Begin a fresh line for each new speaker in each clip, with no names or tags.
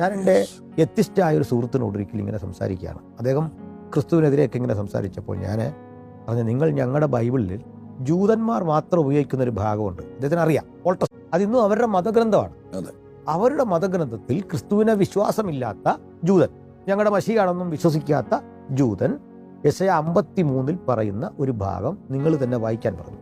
ഞാൻ എന്റെ വ്യത്യസ്തമായ ഒരു സുഹൃത്തിനോട് ഒരിക്കലും ഇങ്ങനെ സംസാരിക്കുകയാണ്. അദ്ദേഹം ക്രിസ്തുവിനെതിരെയൊക്കെ ഇങ്ങനെ സംസാരിച്ചപ്പോൾ ഞാൻ പറഞ്ഞു നിങ്ങൾ ഞങ്ങളുടെ ബൈബിളിൽ ജൂതന്മാർ മാത്രം ഉപയോഗിക്കുന്ന ഒരു ഭാഗമുണ്ട്. അദ്ദേഹത്തിന് അറിയാം. ഓൾട്ടസ്. അതിന്നും അവരുടെ മതഗ്രന്ഥമാണ്. അവരുടെ മതഗ്രന്ഥത്തിൽ ക്രിസ്തുവിനെ വിശ്വാസമില്ലാത്ത ജൂതൻ ഞങ്ങളുടെ മഷിയാണെന്നും വിശ്വസിക്കാത്ത ജൂതൻ യശയ അമ്പത്തി മൂന്നിൽ പറയുന്ന ഒരു ഭാഗം നിങ്ങൾ തന്നെ വായിക്കാൻ പറഞ്ഞു.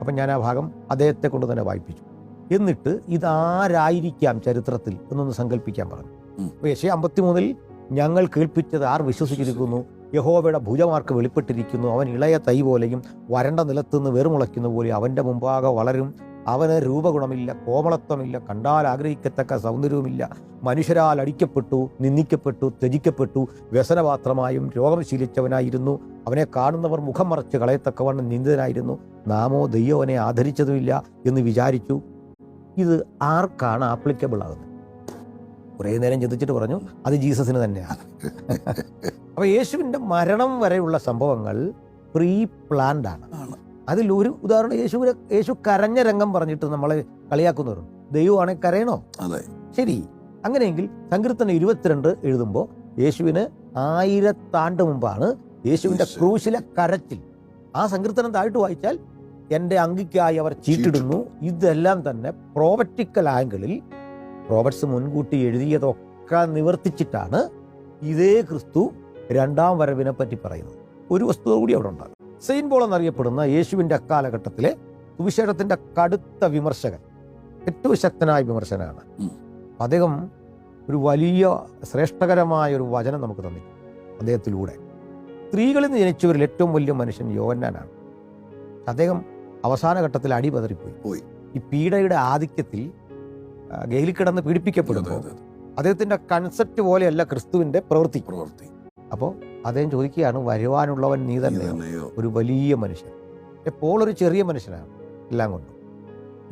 അപ്പം ഞാൻ ആ ഭാഗം അദ്ദേഹത്തെ കൊണ്ട് തന്നെ വായിപ്പിച്ചു. എന്നിട്ട് ഇതാരായിരിക്കാം ചരിത്രത്തിൽ എന്നൊന്ന് സങ്കല്പിക്കാൻ പറഞ്ഞു.
ഉം.
അപ്പോൾ യശയ അമ്പത്തി മൂന്നിൽ ഞങ്ങൾ കേൾപ്പിച്ചത് ആർ വിശ്വസിച്ചിരിക്കുന്നു? യഹോവയുടെ ഭുജമാർക്ക് വെളിപ്പെട്ടിരിക്കുന്നു. അവൻ ഇളയ തൈ പോലെയും വരണ്ട നിലത്തുനിന്ന് വേറുമുളയ്ക്കുന്ന പോലെ അവന്റെ മുമ്പാകെ വളരും. അവന് രൂപഗുണമില്ല കോമളത്വമില്ല കണ്ടാൽ ആഗ്രഹിക്കത്തക്ക സൗന്ദര്യവുമില്ല. മനുഷ്യരാൽ അടിക്കപ്പെട്ടു നിന്ദിക്കപ്പെട്ടു ത്യജിക്കപ്പെട്ടു വ്യസനപാത്രമായും രോഗം ശീലിച്ചവനായിരുന്നു. അവനെ കാണുന്നവർ മുഖം മറച്ച് കളയത്തക്കവണ്ണം നിന്ദിതനായിരുന്നു. നാമോ ദൈവവനെ ആദരിച്ചതുമില്ല എന്ന് വിചാരിച്ചു. ഇത് ആർക്കാണ് ആപ്ലിക്കബിൾ ആകുന്നത്? കുറേ നേരം ചിന്തിച്ചിട്ട് പറഞ്ഞു അത് ജീസസിന് തന്നെയാണ് അപ്പോൾ യേശുവിന്റെ മരണം വരെയുള്ള സംഭവങ്ങൾ പ്രീ പ്ലാൻഡ് ആണ്.
അതിലൊരു
അതിൽ ഒരു ഉദാഹരണം യേശുവിനെ യേശു കരഞ്ഞ രംഗം പറഞ്ഞിട്ട് നമ്മളെ കളിയാക്കുന്നവരുണ്ട് ദൈവമാണെങ്കിൽ കരയണോ?
അതെ.
ശരി. അങ്ങനെയെങ്കിൽ സങ്കീർത്തനം ഇരുപത്തിരണ്ട് എഴുതുമ്പോൾ യേശുവിന് ആയിരത്താണ്ട് മുമ്പാണ് യേശുവിന്റെ ക്രൂശിലെ കരച്ചിൽ. ആ സങ്കീർത്തനം താഴ്ത്തു വായിച്ചാൽ എന്റെ അങ്കിക്കായി അവർ ചീട്ടിടുന്നു. ഇതെല്ലാം തന്നെ പ്രോവറ്റിക്കൽ ആംഗിളിൽ റോബർട്സ് മുൻകൂട്ടി എഴുതിയതൊക്കെ നിവർത്തിച്ചിട്ടാണ് ഇതേ ക്രിസ്തു രണ്ടാം വരവിനെ പറ്റി പറയുന്നത്. ഒരു വസ്തുത കൂടി അവിടെ ഉണ്ടാകും. സെയിൻ ബോൾ എന്നറിയപ്പെടുന്ന യേശുവിന്റെ അക്കാലഘട്ടത്തിലെ സുവിശേഷത്തിന്റെ കടുത്ത വിമർശകൻ ഏറ്റവും ശക്തനായ
വിമർശനാണ്.
അദ്ദേഹം ഒരു വലിയ ശ്രേഷ്ഠകരമായ ഒരു വചനം നമുക്ക് തന്നിട്ടുണ്ട്. അദ്ദേഹത്തിലൂടെ. സ്ത്രീകളിൽ നിന്ന് ജനിച്ചവരിൽ ഏറ്റവും വലിയ മനുഷ്യൻ യോവന്നാനാണ് അദ്ദേഹം അവസാന ഘട്ടത്തിൽ അടിപതറിപ്പോയി
പോയി.
ഈ പീഡയുടെ ആധിക്യത്തിൽ ഗെയിലിൽ കിടന്ന് പീഡിപ്പിക്കപ്പെടുന്നു.
അദ്ദേഹത്തിന്റെ
അദ്ദേഹത്തിന്റെ കൺസെപ്റ്റ് പോലെയല്ല ക്രിസ്തുവിന്റെ പ്രവൃത്തി.
പ്രവൃത്തി.
അപ്പോൾ അദ്ദേഹം ചോദിക്കുകയാണ് വരുവാനുള്ളവൻ നീ
തന്നെ
ഒരു വലിയ മനുഷ്യൻ. എപ്പോൾ ഒരു ചെറിയ മനുഷ്യനാണ് എല്ലാം കൊണ്ടും.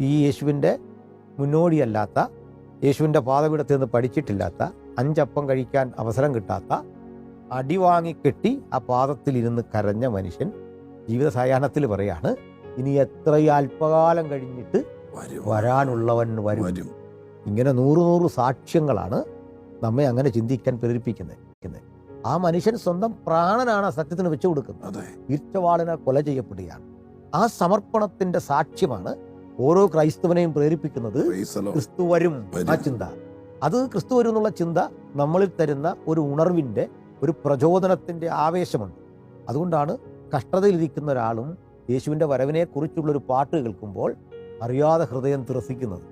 ഈ യേശുവിന്റെ മുന്നോടിയല്ലാത്ത യേശുവിന്റെ പാതപീഠത്തിൽ നിന്ന് പഠിച്ചിട്ടില്ലാത്ത അഞ്ചപ്പം കഴിക്കാൻ അവസരം കിട്ടാത്ത അടി വാങ്ങി കെട്ടി ആ പാദത്തിൽ ഇരുന്ന് കരഞ്ഞ മനുഷ്യൻ ജീവിത സായാഹ്നത്തിൽ പറയാണ് ഇനി എത്ര അല്പകാലം കഴിഞ്ഞിട്ട് വരാനുള്ളവൻ വരും. ഇങ്ങനെ നൂറ് നൂറ് സാക്ഷ്യങ്ങളാണ് നമ്മെ അങ്ങനെ ചിന്തിക്കാൻ പ്രേരിപ്പിക്കുന്നത് ആ മനുഷ്യൻ സ്വന്തം പ്രാണനാണ് ആ സത്യത്തിന് വെച്ചു കൊടുക്കുന്നത്. ഈറ്റവാളിനെ കൊല ചെയ്യപ്പെടുകയാണ്. ആ സമർപ്പണത്തിന്റെ സാക്ഷ്യമാണ് ഓരോ ക്രൈസ്തവനെയും പ്രേരിപ്പിക്കുന്നത് ക്രിസ്തു വരും
വരും.
ആ ചിന്ത. അത് ക്രിസ്തു വരും എന്നുള്ള ചിന്ത നമ്മളിൽ തരുന്ന ഒരു ഉണർവിന്റെ ഒരു പ്രചോദനത്തിന്റെ ആവേശമുണ്ട്. അതുകൊണ്ടാണ് കഷ്ടതയിലിരിക്കുന്ന ഒരാളും യേശുവിന്റെ വരവിനെ കുറിച്ചുള്ള ഒരു പാട്ട് കേൾക്കുമ്പോൾ അറിയാതെ ഹൃദയം ത്രസിക്കുന്നത്.